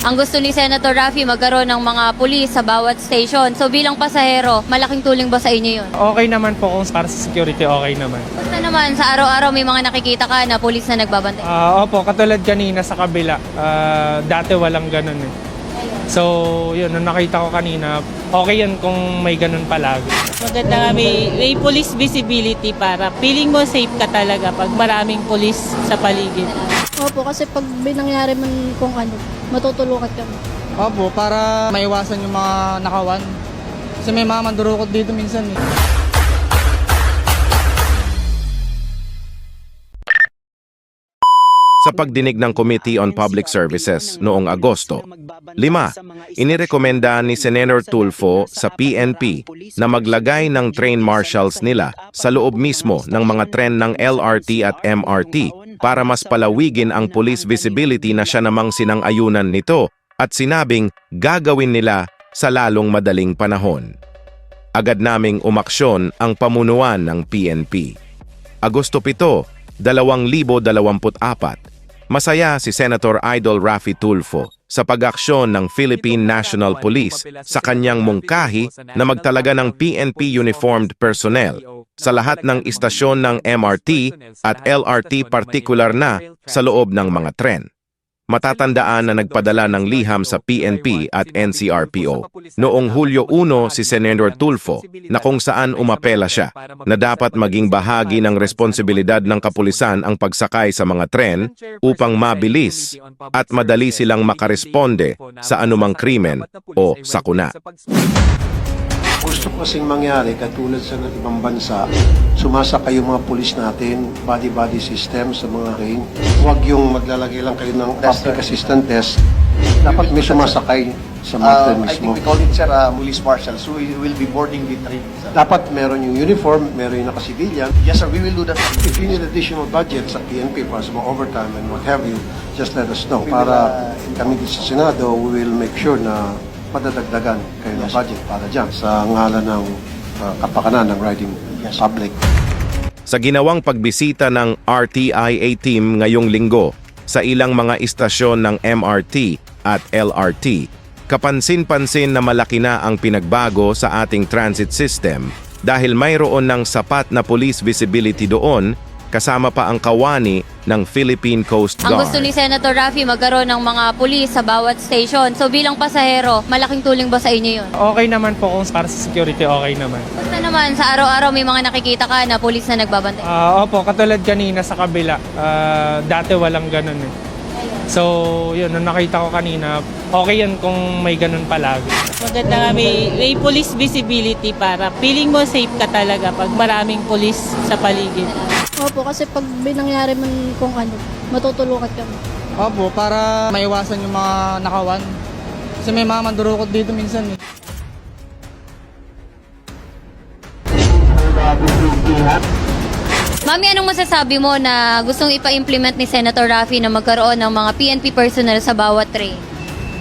Ang gusto ni Senator Raffy magkaroon ng mga pulis sa bawat station. So bilang pasahero, malaking tulong ba sa inyo yun? Okay naman po kung para sa security, okay naman. Basta naman, sa araw-araw may mga nakikita ka na pulis na nagbabantay. Ah, opo, katulad kanina sa kabila, ah, dati walang ganun eh. So, yun, nung nakita ko kanina, okay yan kung may ganun palagi. Maganda nga may, may police visibility para feeling mo safe ka talaga pag maraming police sa paligid. Opo, kasi pag may nangyari man kung ano, matutulungan kami. Opo, para maiwasan yung mga nakawan. Kasi may mga mandurukot dito minsan eh. Sa pagdinig ng Committee on Public Services noong Agosto, lima, inirekomenda ni Senator Tulfo sa PNP na maglagay ng train marshals nila sa loob mismo ng mga tren ng LRT at MRT para mas palawigin ang police visibility na siya namang sinang-ayunan nito at sinabing gagawin nila sa lalong madaling panahon. Agad naming umaksyon ang pamunuan ng PNP. Agosto 7, 2024, masaya si Senator Idol Rafi Tulfo sa pag-aksyon ng Philippine National Police sa kanyang mungkahi na magtalaga ng PNP uniformed personnel sa lahat ng istasyon ng MRT at LRT partikular na sa loob ng mga tren. Matatandaan na nagpadala ng liham sa PNP at NCRPO noong Hulyo 1 si Senator Tulfo na kung saan umapela siya na dapat maging bahagi ng responsibilidad ng kapulisan ang pagsakay sa mga tren upang mabilis at madali silang makaresponde sa anumang krimen o sakuna. Gusto ko kasing mangyari, katulad sa ng ibang bansa, sumasakay yung mga pulis natin, body-body system sa mga train. Huwag yung maglalagay lang kayo ng public assistant test. Dapat may sumasakay sa mga train Uh, I mismo. think we call it, sir, uh, police marshal. So we will be boarding the train. sir. Dapat meron yung uniform, meron yung naka-civilian. Yes, sir, we will do that. If you need additional budget sa PNP para sa mga overtime and what have you, just let us know. We will, Para uh, kami sa Senado, we will make sure na padadagdagan kayo ng budget para dyan sa ngalan ng uh, kapakanan ng riding public. Sa ginawang pagbisita ng RTIA team ngayong linggo sa ilang mga istasyon ng MRT at LRT, kapansin-pansin na malaki na ang pinagbago sa ating transit system dahil mayroon ng sapat na police visibility doon kasama pa ang kawani ng Philippine Coast Ang Guard. gusto ni Senator Raffy magkaroon ng mga pulis sa bawat station. So bilang pasahero, malaking tulong ba sa inyo yun? Okay naman po kung para sa security, okay naman. Basta naman, sa araw-araw may mga nakikita ka na pulis na nagbabantay. Ah, opo, katulad kanina sa kabila, ah, dati walang ganun eh. So, yun, nung nakita ko kanina, okay yan kung may ganun palagi. Maganda nga may, may police visibility para feeling mo safe ka talaga pag maraming police sa paligid. Opo, kasi pag may nangyari man kung ano, matutulungan kami. Opo, para maiwasan yung mga nakawan. Kasi may mga mandurukot dito minsan eh. Mami, anong masasabi mo na gustong ipa-implement ni Senator Raffy na magkaroon ng mga PNP personnel sa bawat train?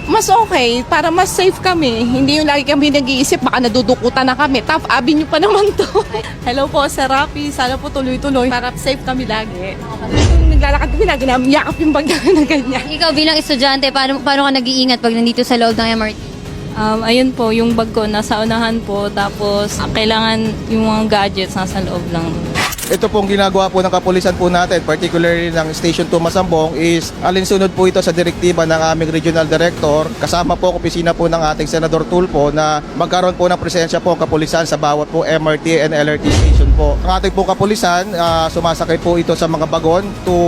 Mas okay para mas safe kami. Hindi yung lagi kami nag-iisip, baka nadudukutan na kami. Top avenue pa naman to. Hello po, Sir Rafi. Sana po tuloy-tuloy para safe kami lagi. Kung naglalakad kami, lagi namin yakap yung bag na ganyan. Ikaw bilang estudyante, paano, paano ka nag-iingat pag nandito sa loob ng MRT? Um, ayun po, yung bag ko nasa unahan po, tapos ah, kailangan yung mga gadgets nasa loob lang. Ito pong ginagawa po ng kapulisan po natin, particularly ng Station 2 Masambong, is alinsunod po ito sa direktiba ng aming regional director. Kasama po opisina po ng ating Senador Tulfo na magkaroon po ng presensya po kapulisan sa bawat po MRT and LRT station po. Ang ating po kapulisan, ah, sumasakay po ito sa mga bagon to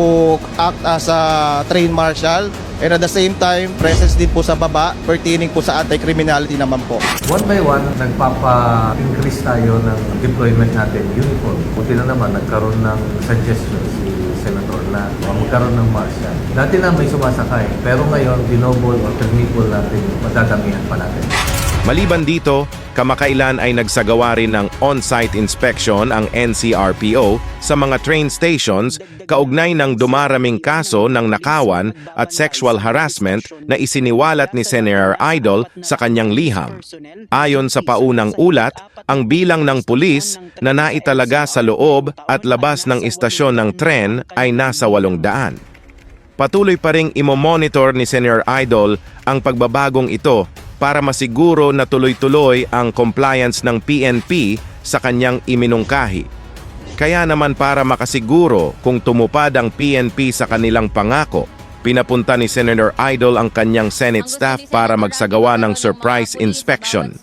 act as a train marshal and at the same time, presence din po sa baba pertaining po sa anti-criminality naman po. One by one, nagpapa-increase tayo ng deployment natin uniform. Buti na naman, nagkaroon ng suggestion si Senator na magkaroon ng marshal. Dati na may sumasakay, pero ngayon, dinoble or triple natin, madadamihan pa natin. Maliban dito, kamakailan ay nagsagawa rin ng on-site inspection ang NCRPO sa mga train stations kaugnay ng dumaraming kaso ng nakawan at sexual harassment na isiniwalat ni Senator Idol sa kanyang liham. Ayon sa paunang ulat, ang bilang ng pulis na naitalaga sa loob at labas ng istasyon ng tren ay nasa 800. Patuloy pa ring imomonitor ni Senator Idol ang pagbabagong ito para masiguro na tuloy-tuloy ang compliance ng PNP sa kanyang iminungkahi. Kaya naman para makasiguro kung tumupad ang PNP sa kanilang pangako, pinapunta ni Senator Idol ang kanyang Senate staff para magsagawa ng surprise inspection.